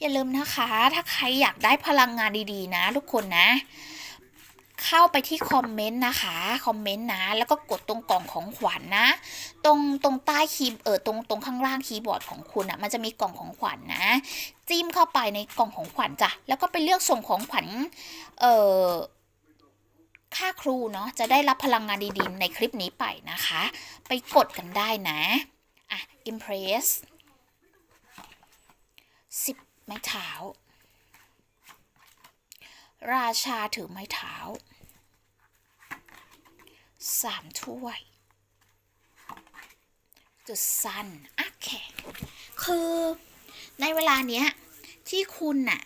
อย่าลืมนะคะ ถ้าใครอยากได้พลังงานดีๆ นะ ทุกคนนะ เข้าไปที่คอมเมนต์นะคะคอมเมนต์นะ แล้วก็กดตรงกล่องของขวัญนะตรงตรงใต้คีย์เออตรงตรงข้างล่างคีย์บอร์ดของคุณอะ่ะมันจะมีกล่องของขวัญนะ จิ้มเข้าไปในกล่องของขวัญจ้ะแล้วก็ไปเลือกส่งของขวัญเอ่อค่าครูเนาะจะได้รับพลังงานดีๆในคลิปนี้ไปนะคะ ไปกดกันได้นะ อะ impress สิบ ไม้เท้า ราชาถือไม้เท้าสามถ้วย The Sun อะแขกคือในเวลาเนี้ย ที่คุณน่ะ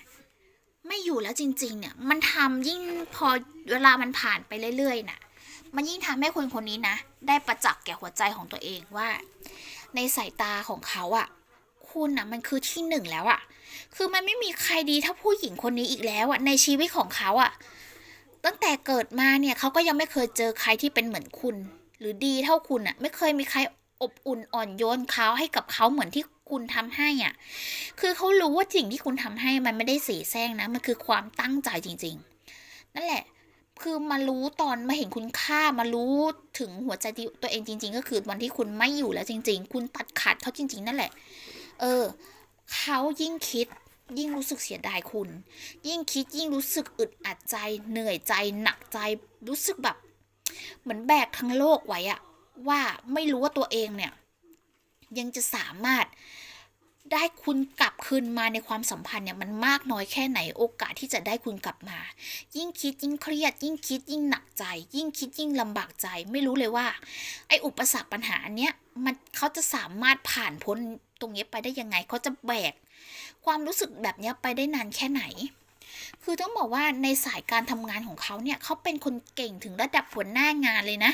ไม่อยู่แล้วจริง ๆ เนี่ย มันทำยิ่งพอเวลามันผ่านไปเรื่อยๆน่ะ มันยิ่งทำให้คนคนนี้นะ ได้ประจักษ์แก่หัวใจของตัวเองว่า ในสายตาของเขาอะ คุณอะมันคือที่หนึ่งแล้วอะคือมันไม่มีใครดีเท่าผู้หญิงคนนี้อีกแล้วอะในชีวิตของเขาอะตั้งแต่เกิดมาเนี่ยเขาก็ยังไม่เคยเจอใครที่เป็นเหมือนคุณ หรือดีเท่าคุณอะไม่เคยมีใครอบอุ่นอ่อนโยนเขาให้กับเขาเหมือนที่คุณทำให้อะ คือเขารู้ว่าสิ่งที่คุณทำให้มันไม่ได้เสีแซงนะ มันคือความตั้งใจจริง ๆ นั่นแหละ คือมารู้ตอนมาเห็นคุณค่ามารู้ถึงหัวใจตัวเองจริง ๆ ก็คือวันที่คุณไม่อยู่แล้วจริง ๆ คุณตัดขาดเขาจริง ๆ นั่นแหละ เออ เขายิ่งคิดยิ่งรู้สึกเสียดายคุณ ยิ่งคิดยิ่งรู้สึกอึดอัดใจ เหนื่อยใจ หนักใจ รู้สึกแบบ เหมือนแบกทั้งโลกไว้อะว่าไม่รู้ว่าตัวเองเนี่ย ยังจะสามารถได้คุณกลับคืนมาในความสัมพันธ์เนี่ยมันมากน้อยแค่ไหนโอกาสที่จะได้คุณกลับมา ยิ่งคิดยิ่งเครียด ยิ่งคิดยิ่งหนักใจ ยิ่งคิดยิ่งลำบากใจ ไม่รู้เลยว่า ไอ้อุปสรรคปัญหาเนี้ยมันเขาจะสามารถผ่านพ้น ตรงนี้ไปได้ยังไงเขาจะแบกความรู้สึกแบบนี้ไปได้นานแค่ไหน คือต้องบอกว่าในสายการทำงานของเขาเนี่ยเขาเป็นคนเก่งถึงระดับหัวหน้างานเลยนะ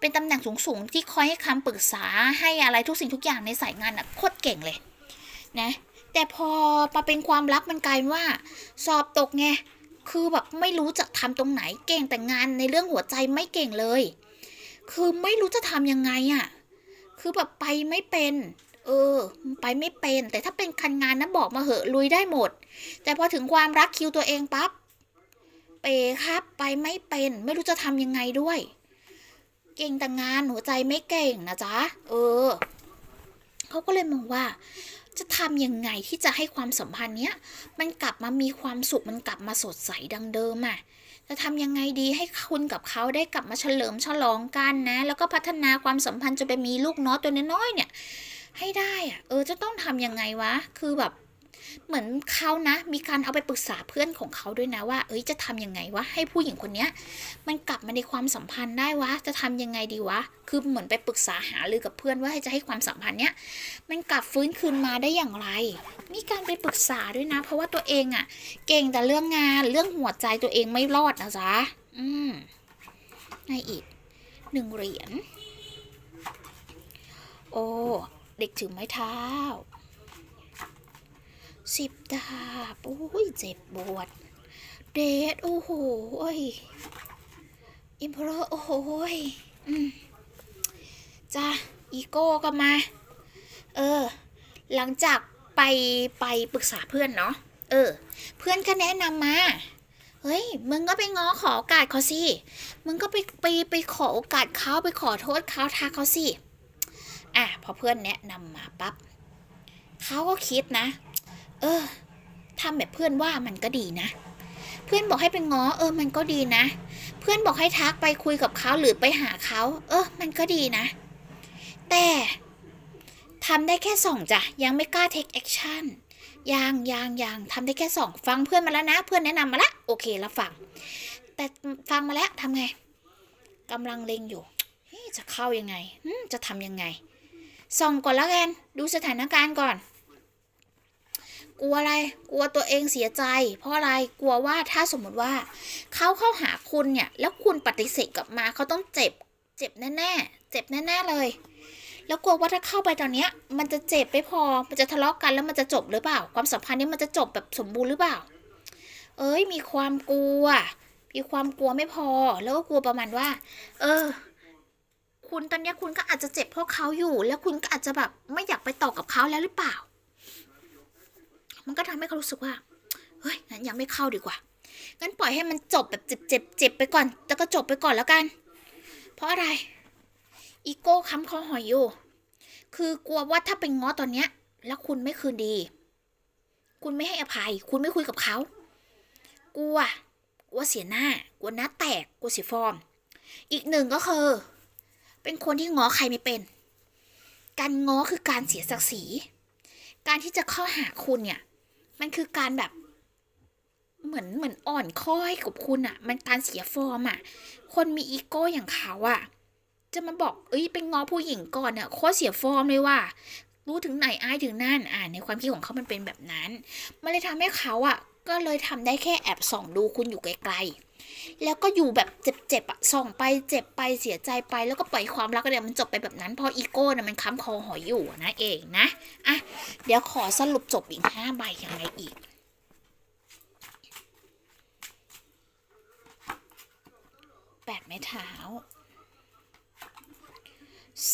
เป็นตำแหน่งสูงๆที่คอยให้คำปรึกษาให้อะไรทุกสิ่งทุกอย่างในสายงานอะโคตรเก่งเลยนะแต่พอมาเป็นความรักมันกลายว่า สอบตกไงคือแบบไม่รู้จะทำตรงไหนเก่งแต่งานในเรื่องหัวใจไม่เก่งเลย คือไม่รู้จะทำยังไงอะ่ะ คือแบบไปไม่เป็น เออ ไปไม่เป็น แต่ถ้าเป็นคันงานนะบอกมาเหอะลุยได้หมด แต่พอถึงความรักคิวตัวเองปั๊บเปครับไปไม่เป็น ไม่รู้จะทำยังไงด้วย เก่งแต่งานหัวใจไม่เก่งนะจ๊ะ เออเขาก็เลยมองว่า จะทำยังไงที่จะให้ความสัมพันธ์เนี้ย มันกลับมามีความสุขมันกลับมาสดใสดังเดิมอะ่ะจะทำยังไงดีให้คุณกับเขาได้กลับมาเฉลิมฉลองกันนะ แล้วก็พัฒนาความสัมพันธ์จนไปมีลูกน้อยตัวน้อยๆเนี่ย ให้ได้อะเออจะต้องทำยังไงวะ คือแบบ เหมือนเขานะ มีการเอาไปปรึกษาเพื่อนของเขาด้วยนะว่า เอ้ยจะทำยังไงวะให้ผู้หญิงคนเนี้ย มันกลับมาในความสัมพันธ์ได้วะ จะทำยังไงดีวะ คือเหมือนไปปรึกษาหารือกับเพื่อนว่าให้จะให้ความสัมพันธ์เนี้ยมันกลับฟื้นคืนมาได้อย่างไร มีการไปปรึกษาด้วยนะ เพราะว่าตัวเองอะ่ะ เก่งแต่เรื่องงานเรื่องหัวใจตัวเองไม่รอดนะจ๊ะอืมให้อีกหนึ่งเหรียญโอ้ เด็กถือไม้เท้าสิบดาบโอ้ยเจ็บปวด เดทโอ้โหยอิมพอร์โอ้โหยอืมจ้าอีโก้ก็มา เออ หลังจากไปไปปรึกษาเพื่อนเนาะเออ เพื่อนก็แนะนำมาเฮ้ย มึงก็ไปง้อขอโอกาสเขาสิ มึงก็ไปไปไปขอโอกาสเขาไปขอโทษเขาทักเขาสิ อะพอเพื่อนแนะนำมาปั๊บเขาก็คิดนะ เออทำแบบเพื่อนว่ามันก็ดีนะ เพื่อนบอกให้ไปง้อเออ มันก็ดีนะ เพื่อนบอกให้ทักไปคุยกับเขาหรือไปหาเขาเออ มันก็ดีนะ แต่ทำได้แค่สองจ้ะยังไม่กล้า take action ยังยังยังทำได้แค่สองฟังเพื่อนมาแล้วนะ เพื่อนแนะนำมาล้วโอเคแล้วฟัง แต่ฟังมาแล้วทำไงกำลังเล็งอยู่จะเข้ายังไงจะทำยังไง ส่องก่อนล้วกัน ดูสถานการณ์ก่อน กลัวอะไร กลัวตัวเองเสียใจ เพราะอะไร กลัวว่าถ้าสมมติว่า เขาเข้าหาคุณเนี่ย แล้วคุณปฏิเสธกลับมา เขาต้องเจ็บ เจ็บแน่ๆ เจ็บแน่ๆเลย แล้วกลัวว่าถ้าเข้าไปตอนเนี้ย มันจะเจ็บไม่พอ มันจะทะเลาะกันแล้วมันจะจบหรือเปล่า ความสัมพันธ์นี้มันจะจบแบบสมบูรณ์หรือเปล่า เอ้ย มีความกลัว มีความกลัวไม่พอ แล้วก็กลัวประมาณว่า เออ คุณตอนนี้คุณก็อาจจะเจ็บเพราะเขาอยู่ แล้วคุณก็อาจจะแบบไม่อยากไปต่อกับเขาแล้วหรือเปล่า มันก็ทำให้เขารู้สึกว่า เฮ้ยงั้นยังไม่เข้าดีกว่า งั้นปล่อยให้มันจบแบบเจ็บเจ็บเจ็บไปก่อนแต่ก็จบไปก่อนแล้วกัน เพราะอะไร อีโก้ค้ำคอหอยอยู่ คือกลัวว่าถ้าเป็นง้อตอนเนี้ย แล้วคุณไม่คืนดี คุณไม่ให้อภัย คุณไม่คุยกับเขา กลัว กลัวเสียหน้า กลัวหน้าแตก กลัวเสียฟอร์ม อีกหนึ่งก็คือ เป็นคนที่ง้อใครไม่เป็น การง้อคือการเสียศักดิ์ศรี การที่จะเข้าหาคุณเนี่ย มันคือการแบบ เหมือนเหมือนอ่อนข้อให้กับคุณอะ่ะ มันการเสียฟอร์มอะ่ะ คนมีอีโก้อย่างเขาอะ่ะ จะมาบอก เอ้ย เป็นง้อผู้หญิงก่อนเนี่ยโคตรเสียฟอร์มเลยว่ารู้ถึงไหนอายถึงนั่นอ่าในความคิดของเขามันเป็นแบบนั้น มันเลยทำให้เขาอะ ก็เลยทำได้แค่แอบส่องดูคุณอยู่ไกลๆ แล้วก็อยู่แบบเจ็บๆอะส่องไปเจ็บไปเสียใจไป แล้วก็ปล่อยความรักเนี่ยมันจบไปแบบนั้นเพออีโก้น่ะมันค้ำคอหอยอยู่นะเองนะอะเดี๋ยวขอสรุปจบอีกห้าใบยังไงอีกแปดไม้เท้า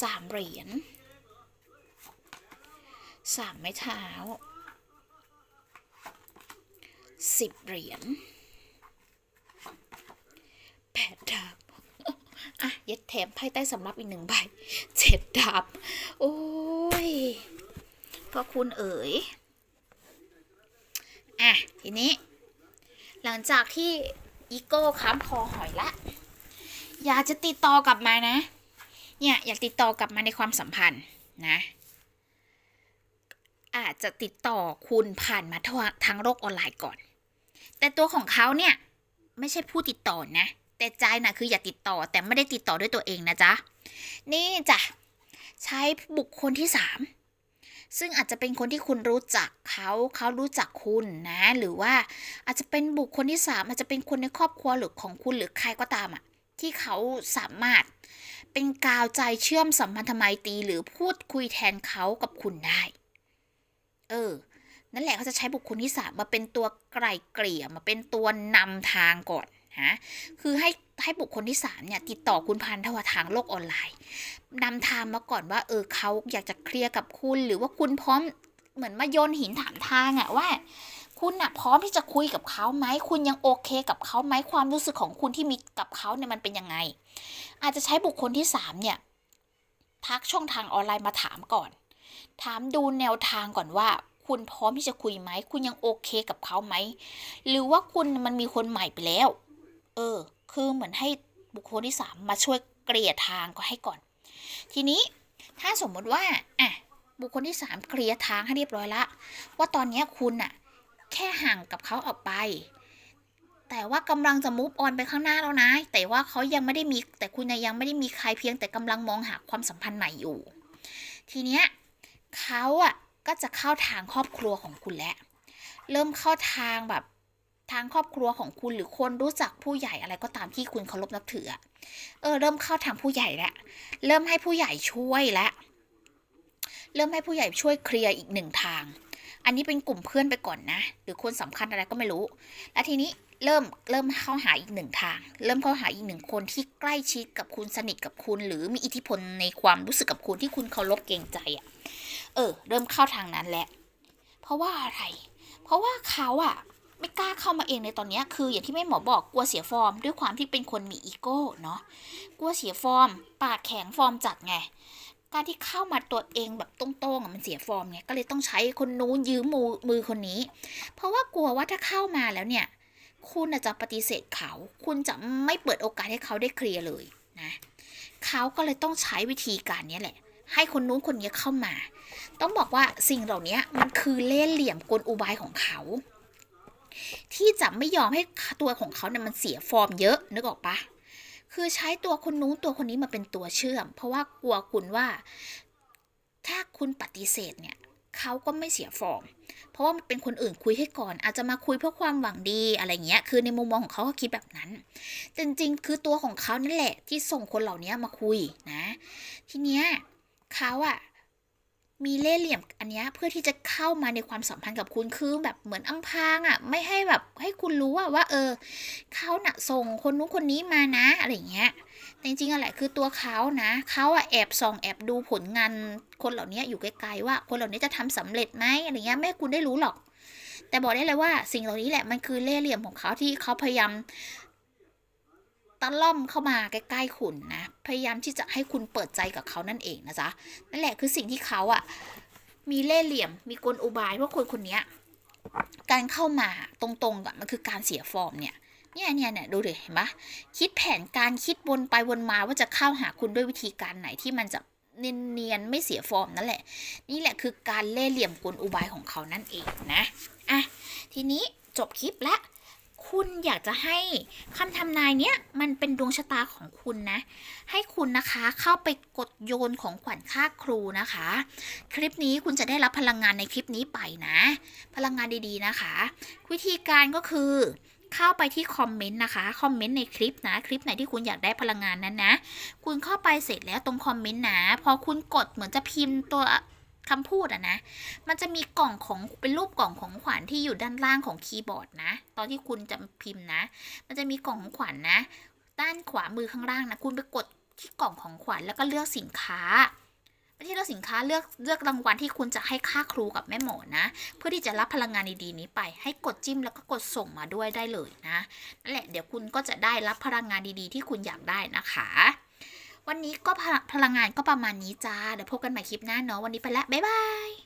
สามเหรียญสามไม้เท้า สิบเหรียญแปดดาบอะยัดแถมไพ่ใต้สำรับอีกหนึ่งใบเจ็ดดาบ โอ้ยพระคุณเอ๋ย อะ ทีนี้ หลังจากที่อีโก้ค้ำคอหอยละ อยากจะติดต่อกลับมานะ เนี่ยอยากติดต่อกลับมาในความสัมพันธ์นะ อาจจะติดต่อคุณผ่านมาทางทางโลกออนไลน์ก่อน แต่ตัวของเขาเนี่ยไม่ใช่ผู้ติดต่อนะ แต่ใจนะคืออยากติดต่อแต่ไม่ได้ติดต่อด้วยตัวเองนะจ๊ะ นี่จ้ะใช้บุคคลที่สามซึ่งอาจจะเป็นคนที่คุณรู้จักเขาเขารู้จักคุณนะ หรือว่าอาจจะเป็นบุคคลที่สามอาจจะเป็นคนในครอบครัวหรือของคุณหรือใครก็ตามอะที่เขาสามารถเป็นกาวใจเชื่อมสัมพันธไมตรีหรือพูดคุยแทนเขากับคุณได้ เออ นั่นแหละเขาจะใช้บุคคลที่สามมาเป็นตัวไกล่เกลี่ยมาเป็นตัวนำทางก่อนนะคือให้ให้บุคคลที่สามเนี่ยติดต่อคุณพันธวทางโลกออนไลน์นำทางมาก่อนว่าเออเขาอยากจะเคลียร์กับคุณ หรือว่าคุณพร้อมเหมือนมาโยนหินถามทางอะว่า คุณอะพร้อมที่จะคุยกับเขาไหมคุณยังโอเคกับเขาไหมความรู้สึกของคุณที่มีกับเขาเนี่ยมันเป็นยังไง อาจจะใช้บุคคลที่สามเนี่ยทักช่องทางออนไลน์มาถามก่อน ถามดูแนวทางก่อนว่า คุณพร้อมที่จะคุยไหม คุณยังโอเคกับเขาไหม หรือว่าคุณมันมีคนใหม่ไปแล้ว เออ คือเหมือนให้บุคคลที่สามมาช่วยเกลี่ยทางก็ให้ก่อน ทีนี้ถ้าสมมติว่าอะบุคคลที่สามเคลียร์ทางให้เรียบร้อยละ ว่าตอนนี้คุณอะแค่ห่างกับเขาออกไป แต่ว่ากำลังจะมุฟออนไปข้างหน้าแล้วนะ แต่ว่าเขายังไม่ได้มี แต่คุณน่ะยังไม่ได้มีใครเพียงแต่กำลังมองหาความสัมพันธ์ใหม่อยู่ ทีเนี้ยเขาอะ ก็จะเข้าทางครอบครัวของคุณแล้วเริ่มเข้าทางแบบทางครอบครัวของคุณหรือคนรู้จักผู้ใหญ่อะไรก็ตามที่คุณเคารพนับถือเออเริ่มเข้าทางผู้ใหญ่แล้วเริ่มให้ผู้ใหญ่ช่วยแล้วเริ่มให้ผู้ใหญ่ช่วยเคลียร์อีกหนึ่งทาง อันนี้เป็นกลุ่มเพื่อนไปก่อนนะ หรือคนสำคัญอะไรก็ไม่รู้ แล้วทีนี้เริ่มเริ่มเข้าหาอีกหนึ่งทาง เริ่มเข้าหาอีกหนึ่งคนที่ใกล้ชิดกับคุณสนิทกับคุณ หรือมีอิทธิพลในความรู้สึกกับคุณที่คุณเคารพเกรงใจอะ่ะ เออ เริ่มเข้าทางนั้นแหละ เพราะว่าอะไร เพราะว่าเขาอะไม่กล้าเข้ามาเองในตอนนี้คืออย่างที่แม่หมอบอกกลัวเสียฟอร์ม ด้วยความที่เป็นคนมีอีโก้เนาะกลัวเสียฟอร์ม ปากแข็งฟอร์มจัดไงการที่เข้ามาตัวเองแบบตรงๆมันเสียฟอร์มไงก็เลยต้องใช้คนนู้นยืมมือมือคนนี้ เพราะว่ากลัวว่าถ้าเข้ามาแล้วเนี่ย คุณจะปฏิเสธเขา คุณจะไม่เปิดโอกาสให้เขาได้เคลียร์เลยนะเขาก็เลยต้องใช้วิธีการนี้แหละ ให้คนนู้นคนนี้เข้ามา ต้องบอกว่าสิ่งเหล่านี้มันคือเล่ห์เหลี่ยมกลอุบายของเขา ที่จะไม่ยอมให้ตัวของเขาเนี่ยมันเสียฟอร์มเยอะนึกออกปะคือใช้ตัวคนนู้นตัวคนนี้มาเป็นตัวเชื่อม เพราะว่ากลัวคุณว่า ถ้าคุณปฏิเสธเนี่ยเขาก็ไม่เสียฟอร์ม เพราะว่ามันเป็นคนอื่นคุยให้ก่อน อาจจะมาคุยเพื่อความหวังดีอะไรเงี้ย คือในมุมมองของเขาก็คิดแบบนั้น จริงๆ คือตัวของเขานั่นแหละที่ส่งคนเหล่านี้มาคุยนะ ทีเนี้ย เขาอะมีเล่ห์เหลี่ยมอันเนี้ยเพื่อที่จะเข้ามาในความสัมพันธ์กับคุณคือแบบเหมือนอำพางอะไม่ให้แบบให้คุณรู้อะว่า เออเขาน่ะส่งคนนู้นคนนี้มานะอะไรเงี้ยแต่จริงๆอะแหละคือตัวเขานะเขาอะแอบส่องแอบดูผลงานคนเหล่านี้อยู่ไกลๆว่า คนเหล่านี้จะทำสำเร็จไหมอะไรเงี้ยแม่คุณได้รู้หรอก แต่บอกได้เลยว่าสิ่งเหล่านี้แหละมันคือเล่ห์เหลี่ยมของเขาที่เขาพยายาม ตะล่อมเข้ามาใกล้ๆคุณนะ พยายามที่จะให้คุณเปิดใจกับเขานั่นเองนะจ๊ะ นั่นแหละคือสิ่งที่เขาอะมีเล่ห์เหลี่ยม มีกลอุบายว่าคนคนนี้การเข้ามาตรงๆอะมันคือการเสียฟอร์มเนี่ยเนี่ยเนี่ยเนี่ยดูดิเห็นปะคิดแผนการคิดวนไปวนมาว่าจะเข้าหาคุณด้วยวิธีการไหนที่มันจะเนียนๆไม่เสียฟอร์มนั่นแหละ นี่แหละคือการเล่ห์เหลี่ยมกลอุบายของเขานั่นเองนะอะทีนี้จบคลิปแล้ว คุณอยากจะให้คำทำนายเนี้ยมันเป็นดวงชะตาของคุณนะ ให้คุณนะคะเข้าไปกดโยนของขวัญค่าครูนะคะ คลิปนี้คุณจะได้รับพลังงานในคลิปนี้ไปนะ พลังงานดีๆนะคะ วิธีการก็คือเข้าไปที่คอมเมนต์นะคะ คอมเมนต์ในคลิปนะ คลิปไหนที่คุณอยากได้พลังงานนั้นนะ คุณเข้าไปเสร็จแล้วตรงคอมเมนต์นะ พอคุณกดเหมือนจะพิมพ์ตัว คำพูดอะนะ มันจะมีกล่องของเป็นรูปกล่องของขวัญที่อยู่ด้านล่างของคีย์บอร์ดนะ ตอนที่คุณจะพิมพ์นะ มันจะมีกล่องของขวัญนะ ด้านขวามือข้างล่างนะ คุณไปกดที่กล่องของขวัญแล้วก็เลือกสินค้าไม่ใช่เลือกสินค้าเลือกเลือกรางวัลที่คุณจะให้ค่าครูกับแม่หมอนะ เพื่อที่จะรับพลังงานดีๆนี้ไป ให้กดจิ้มแล้วก็กดส่งมาด้วยได้เลยนะนั่นแหละเดี๋ยวคุณก็จะได้รับพลังงานดีๆ ที่คุณอยากได้นะคะ วันนี้ก็พลังงานก็ประมาณนี้จ้า เดี๋ยวพบกันใหม่คลิปหน้าเนาะ วันนี้ไปแล้วบ๊ายบาย